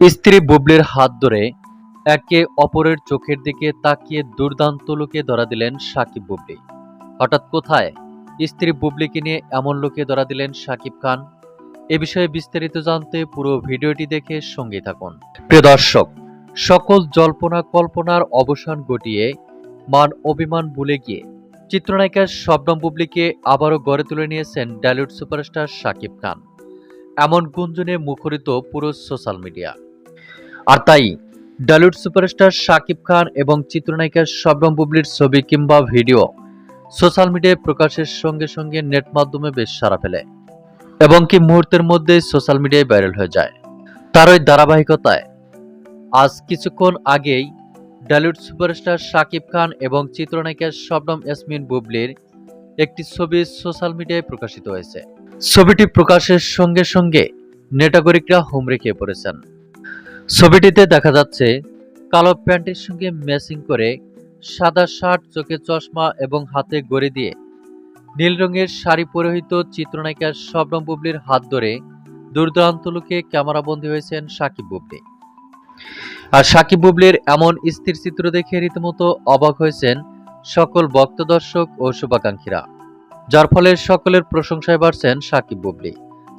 স্ত্রী বুবলির হাত ধরে একে অপরের চোখের দিকে তাকিয়ে দুর্দান্ত লোকে ধরা দিলেন সাকিব বুবলি। হঠাৎ কোথায়? স্ত্রী বুবলিকে নিয়ে এমন লোকে ধরা দিলেন সাকিব খান। এ বিষয়ে বিস্তারিত জানতে পুরো ভিডিওটি দেখে সঙ্গে থাকুন। প্রিয় দর্শক, সকল জল্পনা কল্পনার অবসান ঘটিয়ে মান অভিমান ভুলে গিয়ে চিত্রনায়িকা শবনম বুবলিকে আবারও গড়ে তুলে নিয়েছেন ডালিউড সুপারস্টার সাকিব খান। এমন গুঞ্জনে মুখরিত পুরো সোশ্যাল মিডিয়া। আর তাই, ডালিউড সুপারস্টার শাকিব খান এবং চিত্রনায়িকা শবনম বুবলির ছবি কিংবা ভিডিও সোশ্যাল মিডিয়ায় প্রকাশের সঙ্গে সঙ্গে নেট মাধ্যমে বেশ সারা ফেলে। এবং কি মুহূর্তের মধ্যেই সোশ্যাল মিডিয়ায় ভাইরাল হয়ে যায়। তার ওই ধারাবাহিকতায় আজ কিছুক্ষণ আগেই ডালিউড সুপারস্টার শাকিব খান এবং চিত্রনায়িকা শবনম ইয়াসমিন বুবলির একটি ছবি সোশ্যাল মিডিয়ায় প্রকাশিত হয়েছে। ছবিটি প্রকাশের সঙ্গে সঙ্গে নেটাগরিকরা হুমড়ে খেয়ে পড়েছেন। ছবিটিতে দেখা যাচ্ছে, কালো প্যান্টের সঙ্গে ম্যাচিং করে সাদা শার্ট, চোখে চশমা এবং হাতে গড়ে দিয়ে নীল রঙের শাড়ি পরিহিত চিত্রনায়িকা শবনম বুবলির হাত ধরে দূরদূরান্ত লোকে ক্যামেরাবন্দী হয়েছেন সাকিব বুবলি। আর সাকিব বুবলির এমন স্থির চিত্র দেখে রীতিমতো অবাক হয়েছেন সকল ভক্ত দর্শক ও শুভাকাঙ্ক্ষীরা। যার ফলে সকলের প্রশংসায় বাড়ছেন সাকিব বুবলি।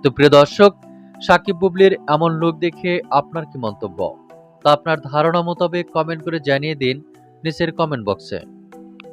তো প্রিয় দর্শক, সাকিব বুবলির এমন লোক দেখে আপনার কি মন্তব্য? তা আপনার ধারণা মোতাবেক কমেন্ট করে জানিয়ে দিন নিচের কমেন্ট বক্সে